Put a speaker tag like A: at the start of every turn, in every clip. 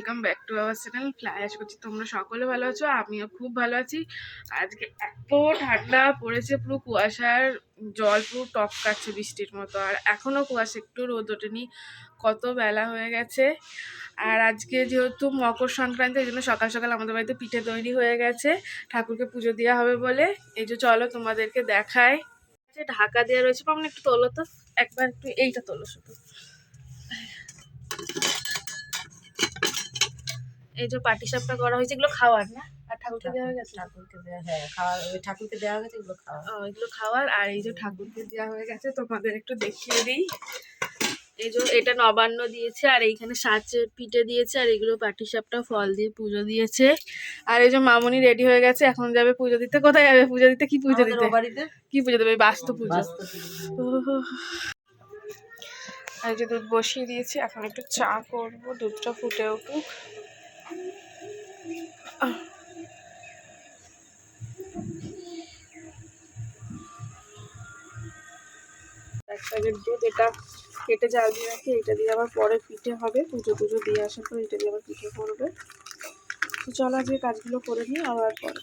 A: Welcome back to our channel আশা করছি তোমরা সকলে ভালো আছো, আমিও খুব ভালো আছি। আজকে এত ঠান্ডা পড়েছে, পুরো কুয়াশার জল, পুরো টপ কাটছে বৃষ্টির মতো, আর এখনও কুয়াশা, একটু রোদ ওঠেনি, কত বেলা হয়ে গেছে। আর আজকে যেহেতু মকর সংক্রান্তি, এই জন্য সকাল সকাল আমাদের বাড়িতে পিঠে তৈরি হয়ে গেছে, ঠাকুরকে পুজো দেওয়া হবে বলে। এই যে চলো তোমাদেরকে দেখায় ঢাকা দেওয়া রয়েছে একটু তোলো তো, একবার একটু এইটা তোলো শুধু। এই যে পাটি সাপটা করা হয়েছে এগুলো খাওয়ার না? আর ঠাকুরকে দেওয়া হয়ে গেছে
B: ঠাকুরকে দেওয়া হ্যাঁ ওই ঠাকুরকে দেওয়া গেছে এগুলো খাওয়া
A: ও, এগুলো খাওয়ার। আর এই যে ঠাকুরকে দেওয়া হয়ে গেছে তোমাদের একটু দেখিয়ে দিই। এই যে এটা নবান্ন দিয়েছে আর এইখানে সাচের পিঠে দিয়েছে আর এগুলো পাটিসাপটা ফল দিয়ে পুজো দিয়েছে। আর এই যে মামনি রেডি হয়ে গেছে এখন যাবে পুজো দিতে। কোথায় যাবে পুজো দিতে? কি পুজো দিতে?
B: বাড়িতে?
A: কি পুজো দেবে? বাস্তু পুজো। ওহ। আর যে দুধ বসিয়ে দিয়েছি এখন একটু চা করব দুধটা ফুটে উঠুক। এক প্যাকেট দুধ, এটা কেটে জাল দিয়ে রাখি এটা দিয়ে আবার পরে পিঠে হবে, পুজো টুজো দিয়ে আসার পর এটা দিয়ে আবার পিঠে করবে। তো চলো আজকে কাজগুলো করে নিই, আবার পরে।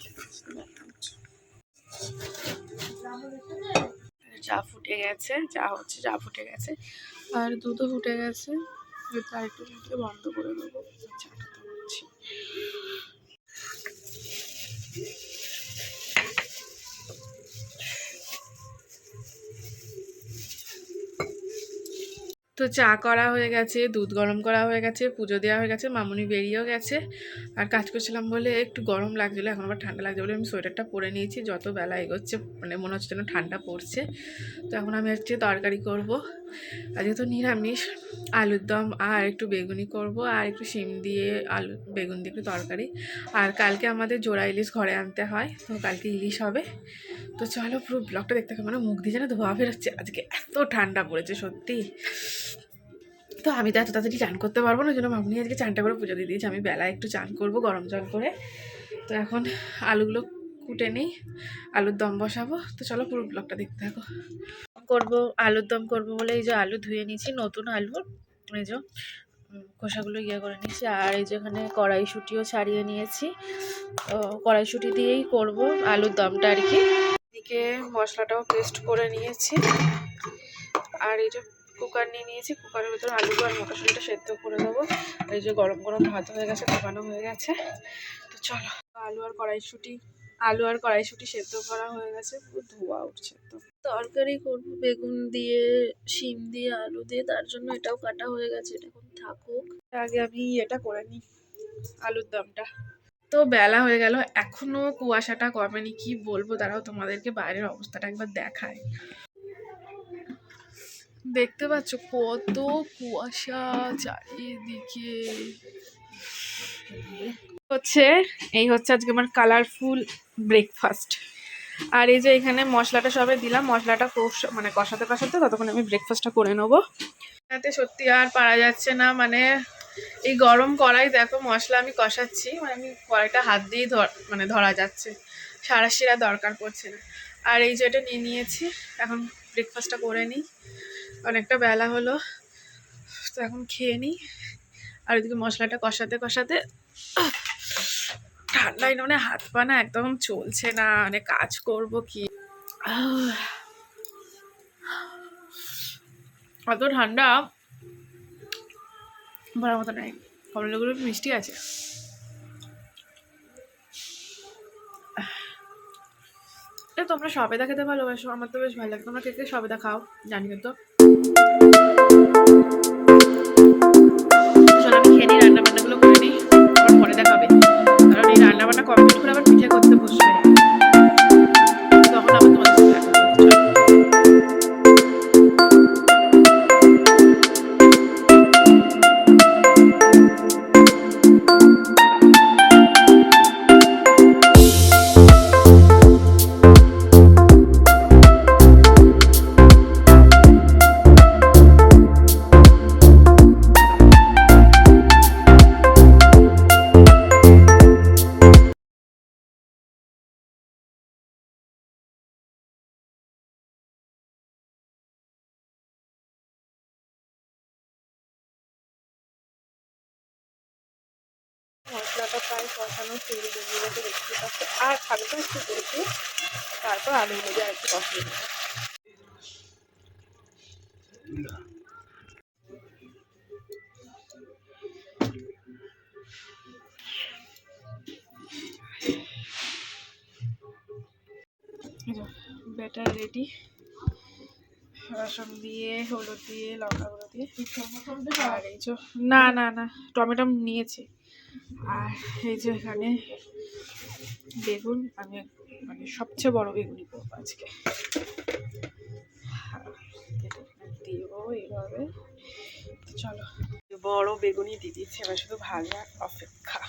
A: চা ফুটে গেছে, চা হচ্ছে, চা ফুটে গেছে। আর দুধও ফুটে গেছে দুধটা আরেকটু বন্ধ করে দেবো। চাটা তো তো চা করা হয়ে গেছে, দুধ গরম করা হয়ে গেছে, পুজো দেওয়া হয়ে গেছে, মামুনি বেরিয়েও গেছে। আর কাজ করছিলাম বলে একটু গরম লাগছিল, এখন আবার ঠান্ডা লাগছে বলে আমি সোয়েটারটা পরে নিয়েছি, যত বেলা এগোচ্ছে মানে মনে হচ্ছে যেন ঠান্ডা পড়ছে। তো এখন আমি হচ্ছে তরকারি করব। আজকে তো নিরামিষ, আলুর দম আর একটু বেগুনি করব আর একটু শিম দিয়ে আলু, বেগুন দিয়ে একটু তরকারি। আর কালকে আমাদের জোড়া ইলিশ ঘরে আনতে হয়, তো কালকে ইলিশ হবে। তো চলো পুরো ব্লগটা দেখতে মানে মুখ দিয়ে যেন ধোয়া বেরোচ্ছে। আজকে এত ঠান্ডা পড়েছে, সত্যি। তো আমি তো এত তাড়াতাড়ি চান করতে পারব না ওই জন্য মামনি আজকে চানটা করে পুজো দিয়ে দিয়েছি। আমি বেলায় একটু চান করব, গরম জল করে। তো এখন আলুগুলো কুটে নিই, আলুর দম বসাবো। তো চলো পুরো ব্লগটা দেখতে থাকো। করব, আলুর দম করব বলে এই যে আলু ধুয়ে নিয়েছি, নতুন আলু, এই যে খোসাগুলো ইয়ে করে নিয়েছি আর এই যে এখানে কড়াইশুটিও ছাড়িয়ে নিয়েছি। তো কড়াইশুটি দিয়েই করব আলুর দমটা আর কি। এদিকে মশলাটাও পেস্ট করে নিয়েছি। আর এই যে কুকার নিয়ে নিয়েছি, কুকারের ভিতরে আলু আর মটরশুঁটিটা সেদ্ধ করে দেবো। এই যে গরম গরম ভাত হয়ে গেছে দোকানো হয়ে গেছে। তো চলো, আলু আর কড়াইশুঁটি আলু আর কড়াইশুঁটি সেদ্ধ করা হয়ে গেছে পুরো ধোয়া উঠছে তো তরকারি করব বেগুন দিয়ে শিম দিয়ে আলু দিয়ে তার জন্য এটাও কাটা হয়ে গেছে এটা এখন থাকুক। আগে আমি এটা করে নিই আলুর দমটা। তো বেলা হয়ে গেল এখনও কুয়াশাটা কমেনি কি বলব তারাও তোমাদেরকে বাইরের অবস্থাটা একবার দেখায় দেখতে পাচ্ছ কত কুয়াশা চারিদিকে। হচ্ছে, এই হচ্ছে আজকে আমার কালারফুল ব্রেকফাস্ট আর এই যে এখানে মশলাটা সবে দিলাম, মশলাটা মানে কষাতে কষাতে ততক্ষণ আমি ব্রেকফাস্টটা করে নেব। এতে সত্যি আর পারা যাচ্ছে না মানে এই গরম কড়াই দেখো, মশলা আমি কষাচ্ছি মানে আমি কড়াইটা হাত দিয়েই ধর মানে ধরা যাচ্ছে। সারাশিরা দরকার পড়ছে না। আর এই যে এটা নিয়ে নিয়েছি, এখন ব্রেকফাস্টটা করে নিই। অনেকটা বেলা হলো, তো এখন খেয়ে নিই। আর ওইদিকে মশলাটা কষাতে কষাতে ঠান্ডায় মানে হাত পা না একদম চলছে না মানে কাজ করব কি? অত ঠান্ডা? বলার মতো নাই। কমলাগুলো মিষ্টি আছে। তোমরা সবেদা খেতে ভালোবাসো, আমার তো বেশ ভালো লাগে। তোমরা কে কে সবেদা খাও জানিও তো চলো আমি খেয়ে নিই, রান্না মশলাটা প্রায় কষানো তেল বেরিয়ে দেখতে পাচ্ছি আর হালকা একটু বেশি তারপর আলুগুলো দিয়ে আর একটু কষিয়ে দেবো ব্যাটার রেডি। রসুন দিয়ে, হলুদ দিয়ে, লঙ্কা গুঁড়ো দিয়ে। না না না, টমেটো নিয়েছি। আর এই যে এখানে বেগুন, আমি মানে সবচেয়ে বড় বেগুনই করব আজকে। কেটে দিব এইভাবে। চলো, বড় বেগুনই দিয়ে দিচ্ছি, এবার শুধু ভাজার অপেক্ষা।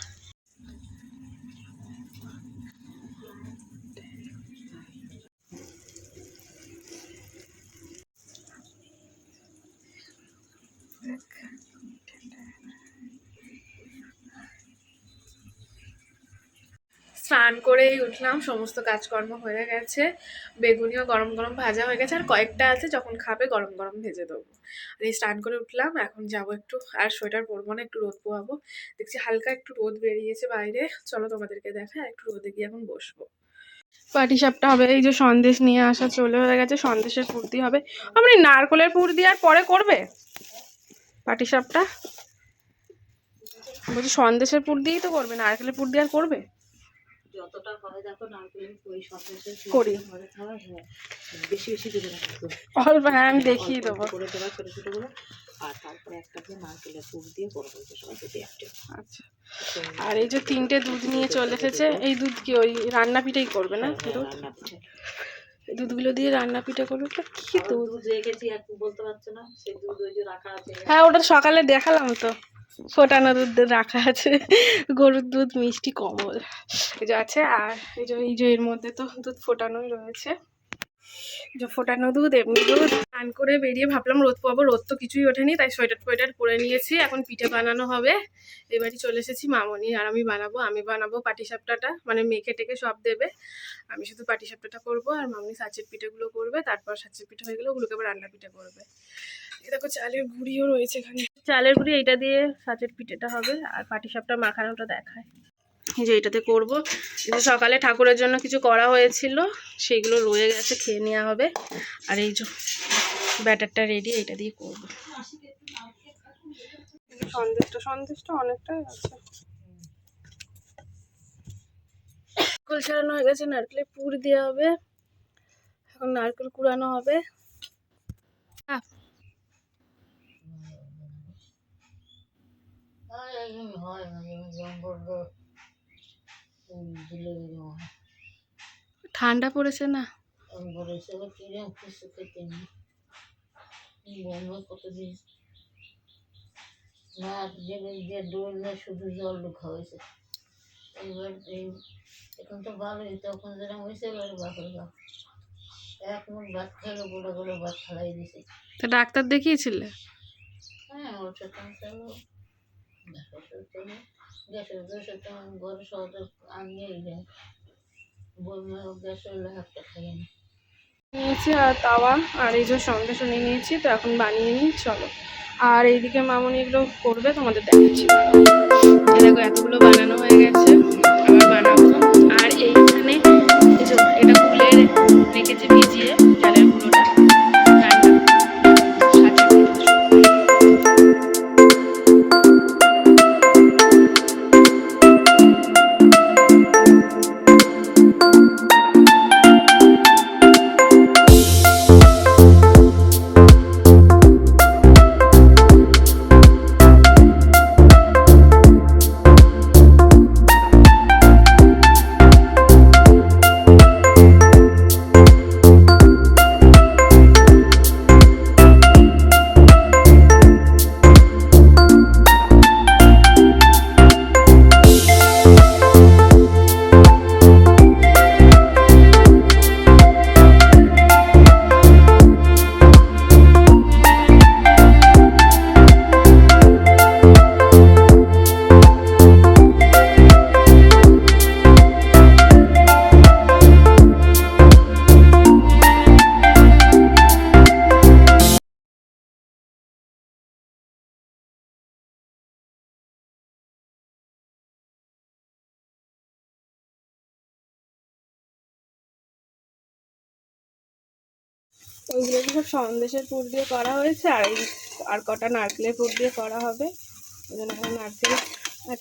A: স্নান করেই উঠলাম, সমস্ত কাজকর্ম হয়ে গেছে। বেগুনিও গরম গরম ভাজা হয়ে গেছে, আর কয়েকটা আছে, যখন খাবে গরম গরম ভেজে দেবো। আর এই স্নান করে উঠলাম, এখন যাব একটু, আর সোয়েটার পরবো না, একটু রোদ পোয়াবো। দেখছি হালকা একটু রোদ বেরিয়েছে বাইরে, চলো তোমাদেরকে দেখা একটু রোদে গিয়ে এখন বসবো। পাটি সাপটা হবে, এই যে সন্দেশ নিয়ে আসা চলে হয়ে গেছে, সন্দেশের পুর দিয়ে হবে আপনি নারকলের পুর দিয়ে আর পরে করবে? পাটি সাপটা? বলছি, সন্দেশের পুর দিয়েই তো করবে, নারকেলের পুর দিয়ে আর করবে?
B: যতটা হয় দেখো ওই
A: করি।
B: হ্যাঁ। বেশি বেশি দেবে না
A: অল্প হ্যাঁ আমি দেখিয়ে দেবো।
B: করে দেবা ছোট ছোট করে। আর তারপরে একটা করে নারকেলের পুর দিয়ে করব যে সবাই যদি একটা।
A: আচ্ছা। আর এই যে তিনটে দুধ নিয়ে চলে এসেছে এই দুধ কি ওই রান্না পিঠেই করবে না
B: হ্যাঁ,
A: দুধ?
B: রান্না
A: দুধগুলো দিয়ে রান্না পিঠে করবে? কি দুধ?
B: দুধ রেখেছি এক বলতে পারছ না সেই দুধ ওই যে রাখা আছে।
A: হ্যাঁ ওটা সকালে দেখালাম তো। ফোটানো দুধ রাখা আছে। গরুর দুধ মিষ্টি কমল। এই যে আছে, আর এই যে এই যে এর মধ্যে তো দুধ ফোটানোই রয়েছে। যে ফোটানো দুধ, এমনি দুধ। স্নান করে বেরিয়ে ভাবলাম রোদ পাবো, রোদ তো কিছুই ওঠেনি, তাই সোয়েটার ফোয়েটার পরে নিয়েছি। এখন পিঠে বানানো হবে। এবারই চলে এসেছি মামনি আর আমি বানাবো আমি বানাবো পাটিসাপটাটা মানে মেখে টেকে সব দেবে। আমি শুধু পাটিসাপটাটা করব আর মামনি সাচের পিঠেগুলো করবে, তারপর সাচের পিঠে হয়ে গেলে ওগুলোকে আবার রান্না পিঠে করবে। দেখো চালের গুঁড়িও রয়েছে এখানে। চালের গুঁড়ি এইটা দিয়ে সাচের পিঠেটা হবে আর পাটিসাপটা মাখানোটা দেখায়। যে এটাতে করব। এই যে সকালে ঠাকুরের জন্য কিছু করা হয়েছিল সেগুলো রয়ে গেছে খেয়ে নেওয়া হবে। আর এই যে ব্যাটারটা রেডি এইটা দিয়ে করব। সন্দেশটা সন্দেশটা অনেকটাই আছে। নারকেল ছাড়ানো হয়ে গেছে নারকেলের পুর দেওয়া হবে। এখন নারকেল কুড়ানো হবে। আহ, ঠান্ডা পড়েছে না?
B: কতদিন না ডোলে শুধু জল ঢোকা হয়েছে এবার এই এখন তো ভালোই তখন যেরকম হয়েছে এবার বাপরে বাপ এক মুখ ভাত খেলে বলে বলে ভাত খালাই দিছে
A: তা ডাক্তার দেখিয়েছিলে
B: হ্যাঁ ওটা তো গ্যাসের গ্যাসের গ্যাসের তো ঘরে সহজে আনিয়েই দেয় বলবে গ্যাস হলে হাতটা খাই না।
A: নিয়েছি আর তাওয়া, আর এই যে সন্দেশও নিয়ে নিয়েছি, তো এখন বানিয়ে নিই, চলো। আর এইদিকে মামনি এগুলো করবে, তোমাদের দেখাচ্ছি। দেখো, এতগুলো বানানো হয়ে গেছে, আবার বানাবো। আর এইখানে এটা খুলে রেখেছি ভিজিয়ে চালের ওইগুলোকে সব সন্দেশের পুর দিয়ে করা হয়েছে? আর এই আর কটা নারকেলের পুর দিয়ে করা হবে। ওই জন্য এখানে নারকেল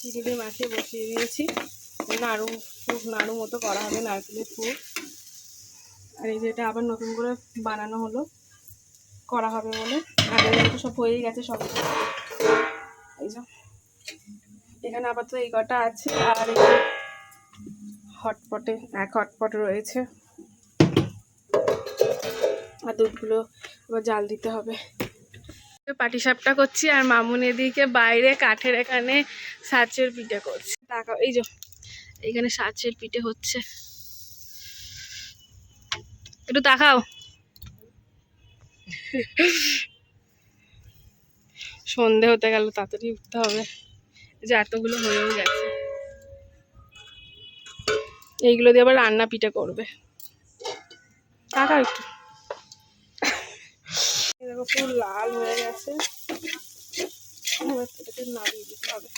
A: চিনি দিয়ে মাখিয়ে বসিয়ে দিয়েছি। নাড়ু নাড়ু মতো করা হবে নারকেলের পুর। আর এই যেটা আবার নতুন করে বানানো হলো। করা হবে বলে। এগুলো তো সব হয়েই গেছে সব। এই যে। এখানে আপাতত এই কটা আছে। আর হটপটে, এক হটপট রয়েছে। আর দুধগুলো আবার জাল দিতে হবে। পাটি সাপটা করছি আর মামুন এদিকে বাইরে কাঠের এখানে সাচের পিঠে করছে। টাকা এই যে। এখানে সাচের পিঠে হচ্ছে। একটু তাকাও। সন্ধে হতে গেল তাড়াতাড়ি উঠতে হবে। যে এতগুলো হয়েও গেছে। এইগুলো দিয়ে আবার রান্না পিঠে করবে। টাকা একটু। দেখো পুরো লাল হয়ে গেছে। এটাকে দিতে হবে।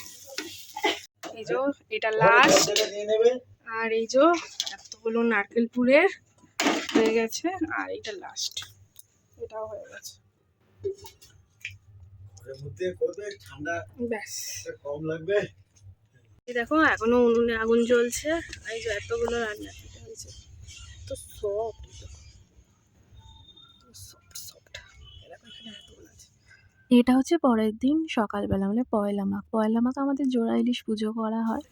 A: এই যে এটা লাস্ট আর এই যে এতগুলো নারকেল পুরের হয়ে গেছে আর এটা লাস্ট এটাও হয়ে গেছে। দেখো এখনও উনুনে আগুন জ্বলছে। এই যে এতগুলো রান্না। হয়েছে তো সফট সফট এরকম এখানে এতগুলো আছে
C: এটা হচ্ছে পরের দিন সকালবেলা মানে পয়লা মাঘ। পয়লা মাঘ আমাদের জোড়া ইলিশ পুজো করা হয়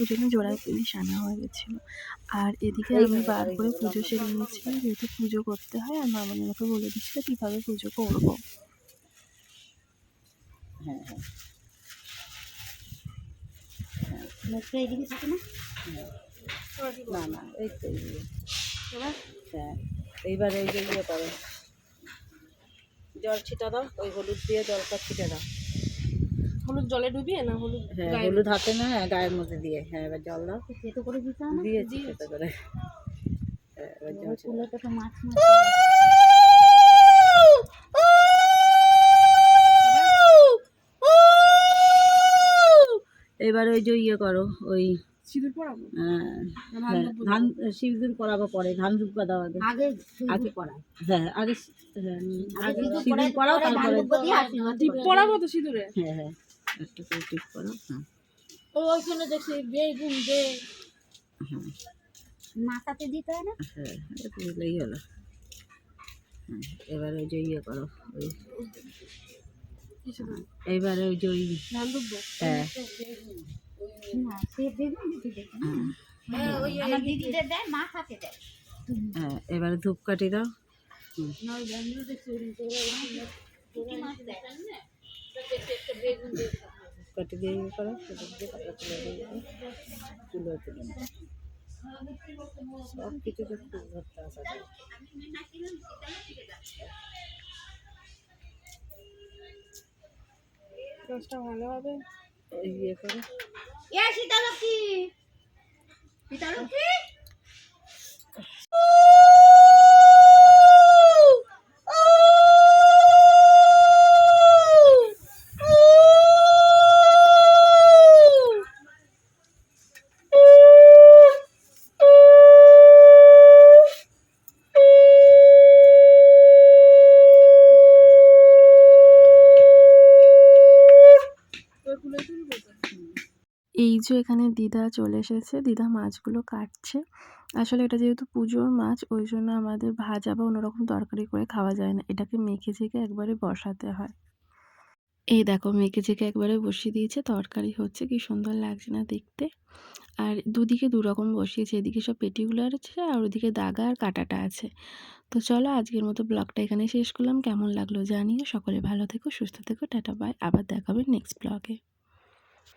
C: ওই জন্য জোড়া ইলিশ আনা হয়ে গেছিল। আর এদিকে আমি বার করে পুজো সেরে নিয়েছিলাম যেহেতু পুজো করতে হয় আর মামনি আমাকে বলে দিচ্ছিল কীভাবে পুজো করব?
B: হ্যাঁ হ্যাঁ। না। না না এই তো হ্যাঁ এইবার এই যে ইয়ে করো। জল ছিটা দাও ওই হলুদ দিয়ে জলটা ছিটে দাও।
A: হলুদ জলে ডুবিয়ে না হলুদ
B: হ্যাঁ হলুদ হাতে না হ্যাঁ গায়ের মধ্যে দিয়ে। হ্যাঁ এবার জল দাও।
D: চেটো করে দিতে
B: দিয়েছি সেটা করে। হ্যাঁ, এবার জল
D: তো মাছ মাছ
B: এবার ওই যে ইয়ে করো ওই
A: সিঁদুর পরাবো? ধান
B: হ্যাঁ, ধান সিঁদুর করাবো পরে ধান দুব্বা দাও আগে।
D: আগে
B: আগে হ্যাঁ আগে হ্যাঁ, আগে
D: সিঁদুর
B: সিঁদুর
D: পরায়,
B: করাও
D: পরে ধান
B: তারপরে
A: টিপ পরাবো তো সিঁদুরে?
B: হ্যাঁ হ্যাঁ একটা করে টিপ হ্যাঁ।
D: ও ওইখানে দেখছি বেগুন
B: হ্যাঁ।
D: মাথাতে দিতে হয় না?
B: হ্যাঁ এটা দিলেই হলো। হ্যাঁ এবার ওই যে ইয়ে করো ওই এইবারে ওই যে ওই হ্যাঁ। হ্যাঁ, হ্যাঁ এবারে দাও।
D: ওরকম করে পুঁটি মাছ দেয়?
B: ধূপকাঠি দিয়ে ইয়ে করো তুলে সব কিছু খুব ভর্তা আসা
A: রসটা ভালো হবে।
B: ইয়ে করো।
D: এ সীতালক্ষ্মী সীতালক্ষ্মী
C: যে এখানে দিদা চলে এসেছে, দিদা মাছগুলো কাটছে। আসলে এটা যেহেতু পুজোর মাছ, ওই জন্য আমাদের ভাজা বা অন্যরকম তরকারি করে খাওয়া যায় না। এটাকে মেখে ঝেঁকে একবারে বসাতে হয়। এই দেখো, মেখে ঝেঁকে একবারে বসিয়ে দিয়েছে। তরকারি হচ্ছে, কি সুন্দর লাগছে না দেখতে। আর দুদিকে দুরকম বসিয়েছে, এদিকে সব পেটিগুলো আছে আর ওদিকে দাগা আর কাটাটা আছে। তো চলো, আজকের মতো ব্লগটা এখানে শেষ করলাম। কেমন লাগল জানিও। সকলে ভালো থেকো, সুস্থ থেকো, টাটা বাই আবার দেখাবে নেক্সট ব্লগে